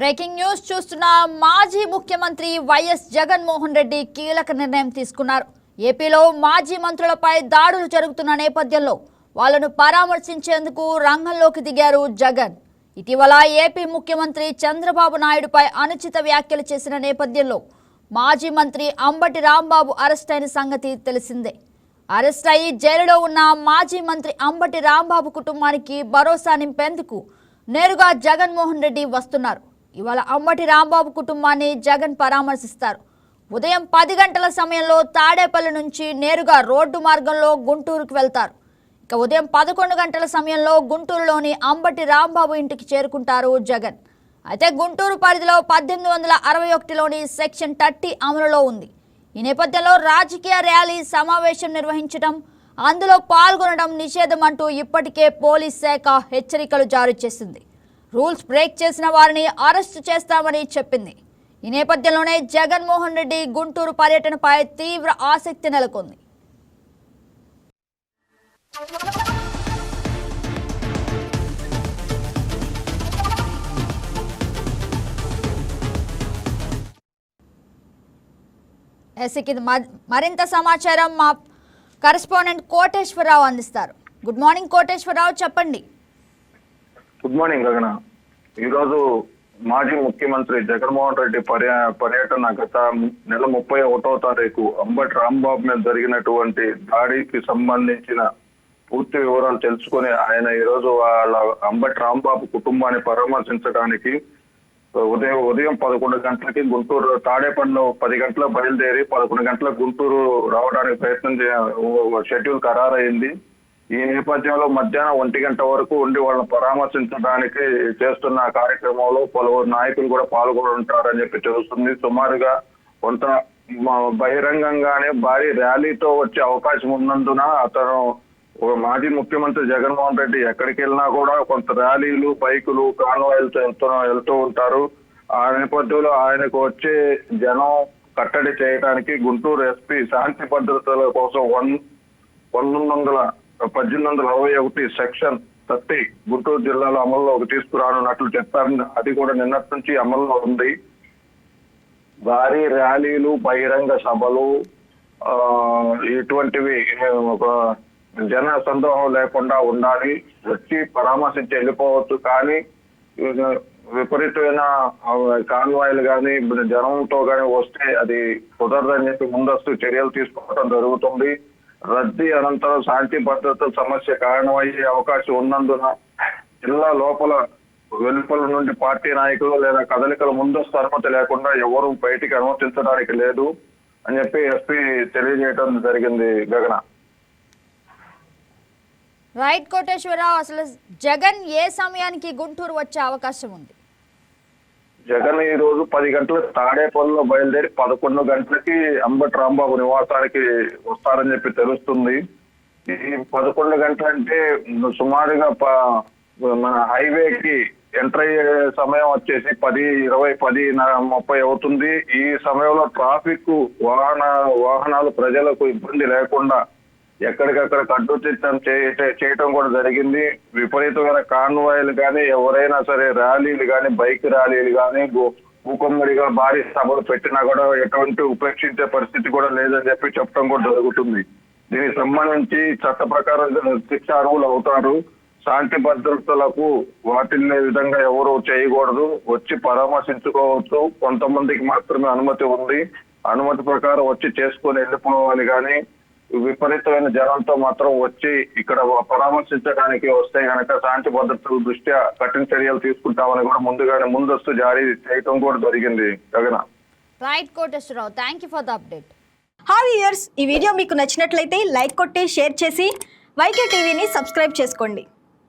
Breaking news చూస్తున్న మాజీ ముఖ్యమంత్రి వైఎస్ జగన్మోహన్ రెడ్డి కీలక నిర్ణయం తీసుకున్నారు. ఏపీలో మాజీ మంత్రులపై దాడులు జరుగుతున్న నేపథ్యంలో వాళ్ళను పరామర్శించేందుకు రంగంలోకి దిగారు జగన్. ఇటీవల ఏపీ ముఖ్యమంత్రి చంద్రబాబు నాయుడుపై అనుచిత వ్యాఖ్యలు చేసిన నేపథ్యంలో మాజీ మంత్రి అంబటి రాంబాబు అరెస్ట్ అయిన సంగతి తెలిసిందే. అరెస్ట్ అయి జైలులో ఉన్న మాజీ మంత్రి అంబటి రాంబాబు కుటుంబానికి భరోసా నింపేందుకు నేరుగా జగన్మోహన్ రెడ్డి వస్తున్నారు. ఇవాళ అంబటి రాంబాబు కుటుంబాన్ని జగన్ పరామర్శిస్తారు. ఉదయం పది గంటల సమయంలో తాడేపల్లి నుంచి నేరుగా రోడ్డు మార్గంలో గుంటూరుకు వెళ్తారు. ఇక ఉదయం పదకొండు గంటల సమయంలో గుంటూరులోని అంబటి రాంబాబు ఇంటికి చేరుకుంటారు జగన్. అయితే గుంటూరు పరిధిలో పద్దెనిమిది వందల అరవై ఒకటిలోని సెక్షన్ థర్టీ అమలులో ఉంది. ఈ నేపథ్యంలో రాజకీయ ర్యాలీ సమావేశం నిర్వహించడం అందులో పాల్గొనడం నిషేధం అంటూ ఇప్పటికే పోలీస్ శాఖ హెచ్చరికలు జారీ చేసింది. రూల్స్ బ్రేక్ చేసిన వారిని అరెస్టు చేస్తామని చెప్పింది. ఈ నేపథ్యంలోనే జగన్మోహన్ రెడ్డి గుంటూరు పర్యటనపై తీవ్ర ఆసక్తి నెలకొంది. ఎస్కి మరింత సమాచారం మా కరెస్పాండెంట్ కోటేశ్వరరావు అందిస్తారు. గుడ్ మార్నింగ్ కోటేశ్వరరావు చెప్పండి. గుడ్ మార్నింగ్ గగన ఈరోజు మాజీ ముఖ్యమంత్రి జగన్మోహన్ రెడ్డి పర్యా పర్యటన గత నెల ముప్పై ఒకటో తారీఖు అంబటి రాంబాబు మీద జరిగినటువంటి దాడికి సంబంధించిన పూర్తి వివరాలు తెలుసుకొని ఆయన ఈరోజు వాళ్ళ అంబటి రాంబాబు కుటుంబాన్ని పరామర్శించడానికి ఉదయం ఉదయం పదకొండు గంటలకి గుంటూరు తాడేపల్లిలో పది గంటలకు బయలుదేరి పదకొండు గంటలకు గుంటూరు రావడానికి ప్రయత్నం చే- షెడ్యూల్ ఖరారైంది ఈ నేపథ్యంలో మధ్యాహ్నం ఒంటి గంట వరకు ఉండి వాళ్ళని పరామర్శించడానికి చేస్తున్న కార్యక్రమంలో పలువురు నాయకులు కూడా పాల్గొని ఉంటారని చెప్పి తెలుస్తుంది. సుమారుగా కొంత బహిరంగంగానే భారీ ర్యాలీతో వచ్చే అవకాశం ఉన్నందున అతను మాజీ ముఖ్యమంత్రి జగన్మోహన్ రెడ్డి ఎక్కడికి వెళ్ళినా కూడా కొంత ర్యాలీలు బైకులు కాన్వాయిలతో వెళ్తూ వెళ్తూ ఉంటారు. ఆ నేపథ్యంలో ఆయనకు వచ్చే జనం కట్టడి చేయడానికి గుంటూరు ఎస్పీ శాంతి భద్రతల కోసం వన్ పంతొమ్మిది వందల పద్దెనిమిది వందల అరవై ఒకటి సెక్షన్ థర్టీ గుంటూరు జిల్లాలో అమల్లోకి తీసుకురానున్నట్లు చెప్పారు. అది కూడా నిన్నటి నుంచి అమల్లో ఉంది. భారీ ర్యాలీలు బహిరంగ సభలు ఇటువంటివి ఒక జన సందోహం లేకుండా ఉండాలి. వచ్చి పరామర్శించి వెళ్ళిపోవచ్చు. కానీ విపరీతమైన కాన్వాయిలు కానీ జనంతో కానీ వస్తే అది కుదరదని చెప్పి ముందస్తు చర్యలు తీసుకోవడం జరుగుతుంది. రద్దీ అనంతరం శాంతి భద్రత సమస్య కారణమయ్యే అవకాశం ఉన్నందున జిల్లా లోపల వెలుపల నుండి పార్టీ నాయకులు లేదా కదలికల ముందస్తు అనుమతి లేకుండా ఎవరు బయటికి అనుమతించడానికి లేదు అని చెప్పి ఎస్పీ తెలియజేయడం జరిగింది గగన. రైట్ కోటేశ్వరరావు అసలు జగన్ ఏ సమయానికి గుంటూరు వచ్చే అవకాశం ఉంది? జగన్ ఈ రోజు పది గంటలకు తాడేపల్లిలో బయలుదేరి పదకొండు గంటలకి అంబటి రాంబాబు నివాసానికి వస్తారని చెప్పి తెలుస్తుంది. ఈ పదకొండు గంటలంటే సుమారుగా ప- మన హైవేకి ఎంటర్ అయ్యే సమయం వచ్చేసి పది ఇరవై పది న- ముప్పై అవుతుంది. ఈ సమయంలో ట్రాఫిక్ వాహన వాహనాలు ప్రజలకు ఇబ్బంది లేకుండా ఎక్కడికక్కడ కట్టుదిట్టం చేయటం కూడా జరిగింది. విపరీతమైన కాన్వాయిలు కానీ ఎవరైనా సరే ర్యాలీలు కానీ బైక్ ర్యాలీలు కానీ భూకమ్మడిగా భారీ సభలు పెట్టినా కూడా ఎటువంటి ఉపేక్షించే పరిస్థితి కూడా లేదని చెప్పి చెప్పడం కూడా జరుగుతుంది. దీనికి సంబంధించి చట్ట ప్రకారం శిక్ష అర్హులు అవుతారు. శాంతి భద్రతలకు వాటిల్లే విధంగా ఎవరు చేయకూడదు. వచ్చి పరామర్శించుకోవచ్చు. కొంతమందికి మాత్రమే అనుమతి ఉంది. అనుమతి ప్రకారం వచ్చి చేసుకొని వెళ్ళిపోవాలి కానీ విపరీతమైన జనంతో మాత్రం వచ్చి ఇక్కడ పరామర్శించడానికి వస్తే గనక శాంతి భద్రతల దృష్ట్యా కఠిన చర్యలు తీసుకుంటామని కూడా ముందుగానే ముందస్తు జారీ చేయటం కూడా జరిగింది. గగన right Koteswararao thank you for the update hi viewers ఈ వీడియో మీకు నచ్చినట్లయితే లైక్ కొట్టి షేర్ చేసి వైకే టీవీని సబ్స్క్రైబ్ చేసుకోండి.